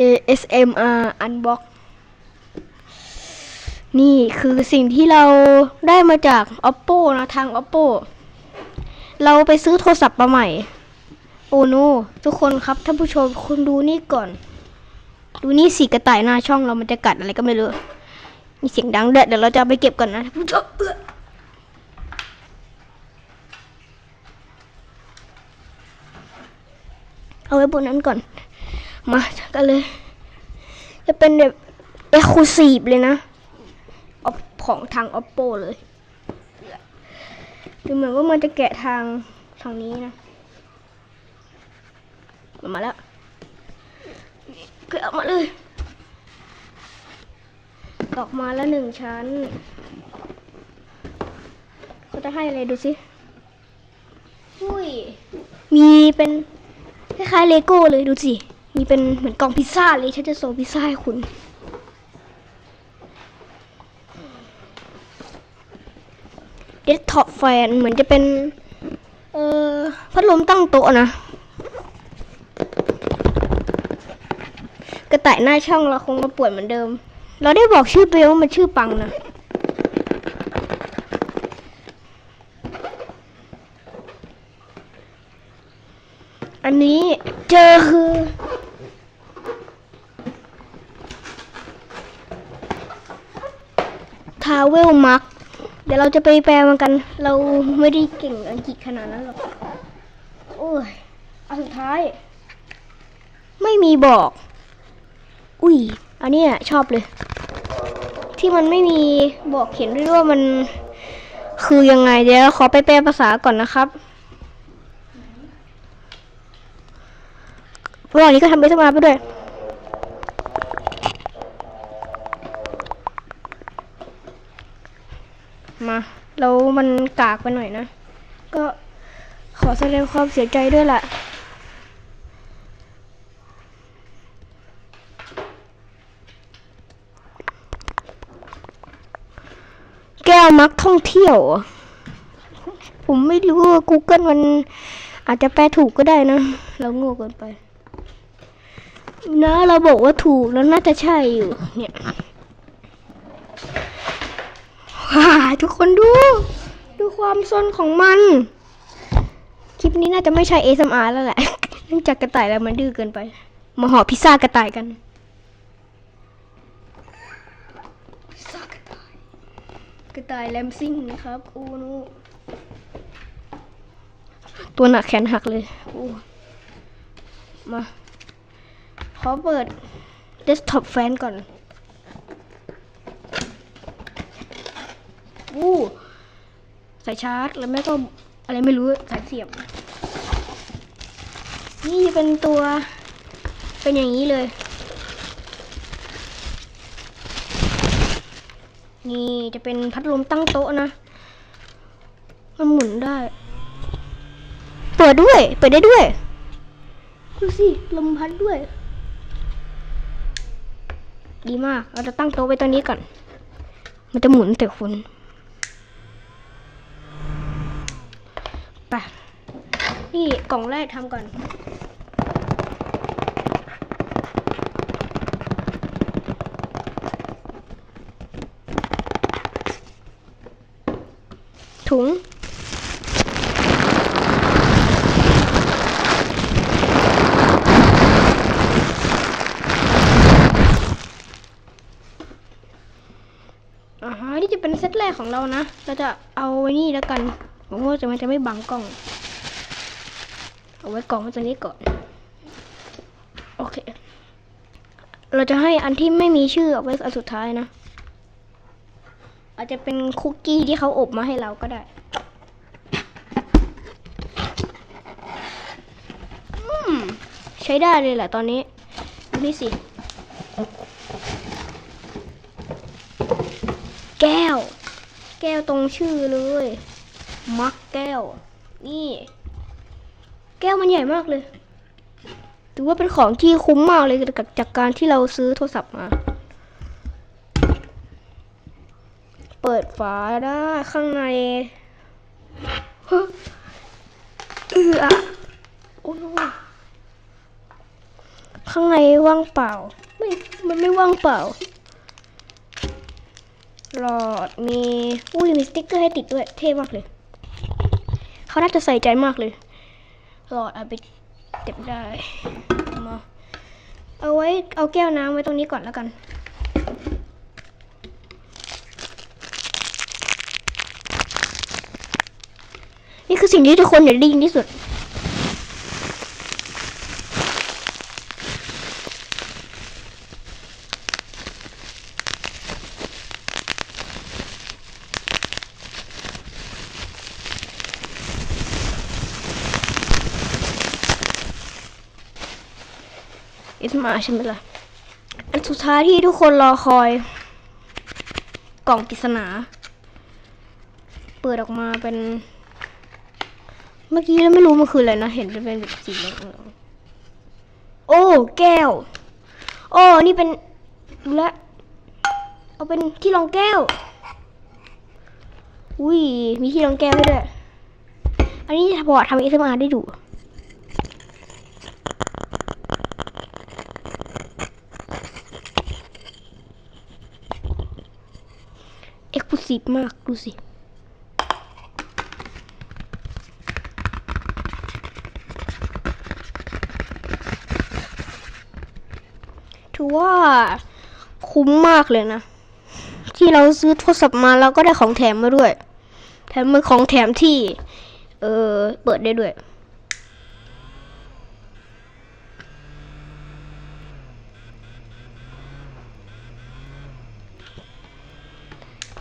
ASMR Unbox นี่คือสิ่งที่เราได้มาจาก Oppo นะทาง Oppo เราไปซื้อโทรศัพท์มาใหม่ โอ้โนทุกคนครับท่านผู้ชมคุณดูนี่ก่อน ดูนี่สีกระต่ายหน้าช่องเรามันจะกัดอะไรก็ไม่รู้ มีเสียงดังเด็ดเดี๋ยวเราจะไปเก็บก่อนนะท่านผู้ชมเอาไว้บนนั้นก่อน มากันเลย จะเป็นแบบเอ็กซ์คลูซีฟเลยนะของทาง oppo เลยดูเหมือนว่ามันจะแกะทางทางนี้นะมันมาแล้วแกะออกมาเลย ออกมาแล้วหนึ่งชั้นเขาจะให้อะไรดูสิอุ้ย มีเป็นคล้ายๆเลโก้เลยดูสิ มีเป็นเหมือนกล่องพิซซ่าเลยฉันจะส่งพิซซ่าให้คุณ เดสก์ท็อปแฟนเหมือนจะเป็น เอ่อพัดลมตั้งโต๊ะนะ กระต่ายหน้าช่องเราคงมาปวนเหมือนเดิม เราได้บอกชื่อเองว่ามันชื่อปังนะ อันนี้ เจอคือ ทาเวลมาร์กเดี๋ยวเราจะไปแปลมันกัน เราไม่ได้เก่งอังกฤษขนาดนั้นหรอก โอ้ยอันสุดท้าย ไม่มีบอก อุ้ย อันนี้ชอบเลย ที่มันไม่มีบอกเขียนด้วยว่ามัน คือยังไงเดี๋ยวขอไปแปลภาษาก่อนนะครับ ระหว่างนี้ก็ทำไปสมาไปด้วยมาเรามันกากไปหน่อยนะ ก็ขอแสดงความเสียใจด้วยแหละแก้วมักท่องเที่ยวเหรอผมไม่รู้ว่า Google มันอาจจะแปลถูกก็ได้นะ เราโง่เกินไป นะเราบอกว่าถูกแล้วน่าจะใช่อยู่ เนี่ยว้าทุกคนดู ดูความซนของมัน คลิปนี้น่าจะไม่ใช่ ASMR แล้วแหละเนื่องจากกระต่ายแล้วมันดื้อเกินไป มาห่อพิซซ่ากระต่ายกันพิซซ่ากระต่าย กระต่ายแลมซิ่งนะครับอูนูตัวหนักแขนหักเลยอู้มา ขอเปิด desktop fan ก่อนอู้สายชาร์จแล้วแม่ก็อะไรไม่รู้สายเสียบ นี่เป็นตัว เป็นอย่างนี้เลย นี่จะเป็นพัดลมตั้งโต๊ะนะ มันหมุนได้ เปิดด้วย เปิดได้ด้วย ดูสิ ลมพัดด้วย ดีมาก เราจะตั้งโต๊ะไว้ตรงนี้ก่อน มันจะหมุนแต่คุณไปนี่กล่องแรกทำก่อนถุง อ่าฮะนี่จะเป็นเซต แรกของเรานะ เราจะเอาไว้นี่แล้วกันผมว่าจะมันจะไม่บังกล้อง เอาไว้กล่องไว้ตรงนี้ก่อน โอเค เราจะให้อันที่ไม่มีชื่อเอาไว้อันสุดท้ายนะ อาจจะเป็นคุกกี้ที่เขาอบมาให้เราก็ได้ใช้ได้เลยแหละตอนนี้ดูนี่สิ แก้ว แก้วตรงชื่อเลย มักแก้ว นี่ แก้วมันใหญ่มากเลย ถือว่าเป็นของที่คุ้มมากเลยกับจากการที่เราซื้อโทรศัพท์มา เปิดฝาได้ข้างในเอือโอ้โหข้างในว่างเปล่า ไม่ มันไม่ว่างเปล่า หลอดมีอุ้ยมีสติ๊กเกอร์ให้ติดด้วยเท่มากเลย เขาน่าจะใส่ใจมากเลย หลอดเอาไปเก็บได้มาเอาไว้เอาแก้วน้ำไว้ตรงนี้ก่อนแล้วกันนี่คือสิ่งที่ทุกคนอยากได้ยินที่สุด อิสมาใช่ไหมล่ะ อันสุดท้ายที่ทุกคนรอคอย กล่องปริศนา เปิดออกมาเป็น เมื่อกี้เราไม่รู้มันคืออะไรนะ เห็นเป็นแบบสีเหลืองโอ้ แก้ว โอ้ นี่เป็นรู้และ เอาเป็นที่รองแก้ว อุ้ย มีที่รองแก้วให้ด้วย อันนี้พอทำเอสมาได้ดู เอ็กซ์คลูซีฟมาก ดูสิ ถือว่า คุ้มมากเลยนะ ที่เราซื้อโทรศัพท์มาแล้วก็ได้ของแถมมาด้วย แถมเป็นของแถมที่ เออเปิดได้ด้วย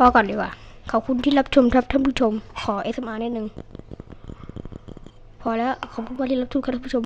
อก่อนดีกว่า ขอบคุณที่รับชมครับท่านผู้ชม ขอ SMR นิดนึง พอแล้ว ขอบคุณมากที่รับชมครับท่านผู้ชม